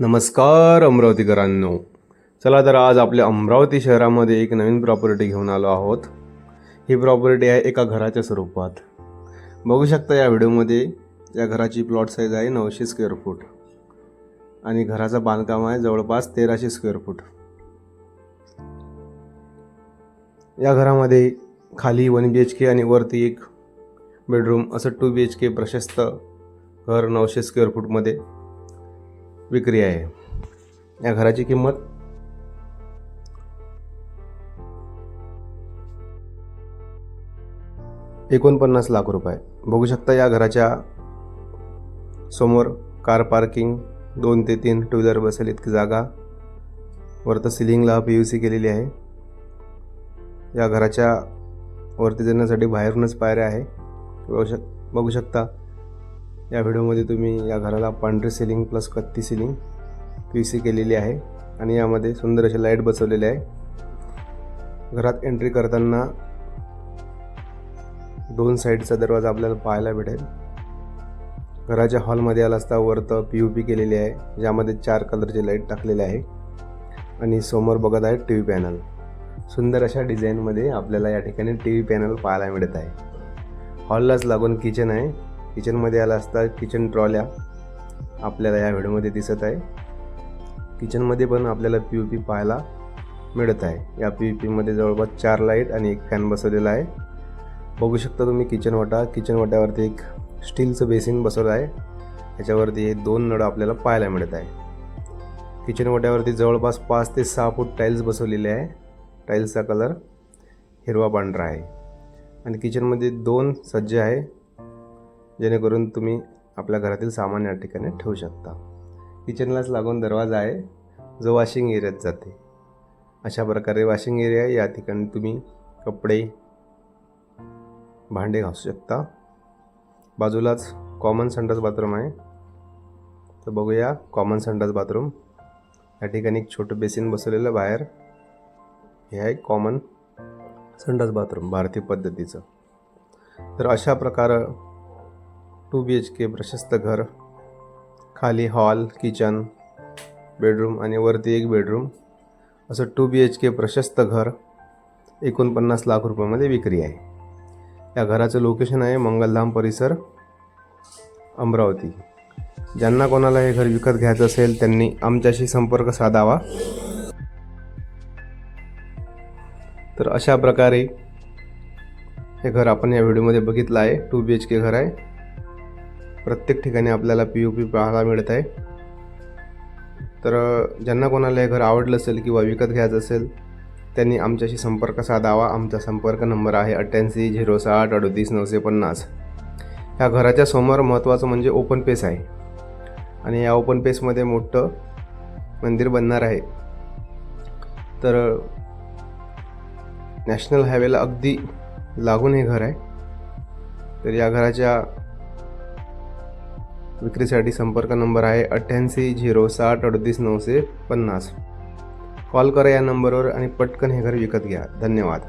नमस्कार अमरावतीकरांनो. चला तर आज आपल्या अमरावती शहरामध्ये एक नवीन प्रॉपर्टी घेऊन आलो आहोत. ही प्रॉपर्टी आहे एका घराच्या स्वरूपात. बघू शकता या व्हिडिओमध्ये या घराची प्लॉट साईज आहे नऊशे स्क्वेअर फूट आणि घराचं बांधकाम आहे जवळपास तेराशे स्क्वेअर फूट या घरामध्ये खाली वन बी एच के आणि वरती एक बेडरूम असं टू बी एच के प्रशस्त घर नऊशे स्क्वेअर फूटमध्ये विक्री आहे. या घराची किंमत? एकोणपन्नास लाख रुपये. बघू शकता या घराच्या समोर कार पार्किंग दोन ते तीन टू व्हीलर बसेल इतकी जागा. वरतं सिलिंगला पी यू सी केलेली आहे. या घराच्या वरती जाण्यासाठी बाहेरूनच पायऱ्या आहे. बघू शक बघू शकता या व्हिडिओमध्ये तुम्ही या घराला पांढरी सिलिंग प्लस कत्ती सिलिंग पी सी केलेली आहे. आणि यामध्ये सुंदर असे लाइट बसवलेले आहे. घरात एंट्री करताना दोन साईडचा दरवाजा आपल्याला पाहायला भेटेल. घराच्या हॉलमध्ये आला असता वरतं पी यू पी केलेली आहे ज्यामध्ये चार कलरचे लाइट टाकलेले आहे. आणि समोर बघत आहे टी व्ही पॅनल सुंदर अशा डिझाईनमध्ये आपल्याला या ठिकाणी टी व्ही पॅनल पाहायला मिळत आहे. हॉललाच लागून किचन आहे. किचनमध्ये आला असता किचन ट्रॉल्या आपल्याला या व्हिडिओमध्ये दिसत आहे. किचनमध्ये पण आपल्याला पी यू पी पाहायला मिळत आहे. या पी यू पीमध्ये जवळपास चार लाइट आणि एक फॅन बसवलेला आहे. बघू शकता तुम्ही किचन वाटा. किचन वाट्यावरती एक स्टीलचं बेसिन बसवलं आहे. याच्यावरती हे दोन नळ आपल्याला पाहायला मिळत आहे. किचन वाट्यावरती जवळपास पाच ते सहा फूट टाईल्स बसवलेले आहे. टाईल्सचा कलर हिरवा पांढरा आहे. आणि किचनमध्ये दोन सज्ज आहे. जेणेकरून तुम्ही आपल्या घरातील सामान या ठिकाणी ठेवू शकता. किचनलाच लागून दरवाजा आहे जो वॉशिंग एरियात जाते. अशा प्रकारे वॉशिंग एरिया आहे या ठिकाणी तुम्ही कपडे भांडे घासू शकता. बाजूलाच कॉमन संडास बाथरूम आहे. तर बघूया कॉमन संडास बाथरूम या ठिकाणी एक छोटं बेसिन बसवलेलं बाहेर. हे आहे कॉमन संडास बाथरूम भारतीय पद्धतीचं. तर अशा प्रकार टू बी एच के प्रशस्त घर खाली हॉल किचन बेडरूम आणि वरती एक बेडरूम. असं टू बी एच के प्रशस्त घर एकोणपन्नास लाख रुपयामध्ये विक्री आहे. या घराचं लोकेशन आहे मंगलधाम परिसर अमरावती. ज्यांना कोणाला हे घर विकत घ्यायचं असेल त्यांनी आमच्याशी संपर्क साधावा. तर अशा प्रकारे हे घर आपण या व्हिडिओमध्ये बघितलं आहे. टू बी एच के घर आहे. प्रत्येक ठिकाणी आपल्याला पी यू पी पाहायला मिळत आहे. तर ज्यांना कोणाला हे घर आवडलं असेल किंवा विकत घ्यायचं असेल त्यांनी आमच्याशी संपर्क साधावा. आमचा संपर्क नंबर आहे अठ्ठ्याऐंशी झिरो साठ अडतीस नऊशे पन्नास. ह्या घराच्या समोर महत्त्वाचं म्हणजे ओपन पेस आहे. आणि या ओपन पेसमध्ये मोठं मंदिर बनणार आहे. तर नॅशनल हायवेला अगदी लागून हे घर आहे. तर या घराच्या विक्रीसाठी संपर्क नंबर आहे अठ्ठ्याऐंशी झिरो साठ अडतीस नऊशे पन्नास. कॉल करा या नंबरवर आणि पटकन हे घर विकत घ्या. धन्यवाद.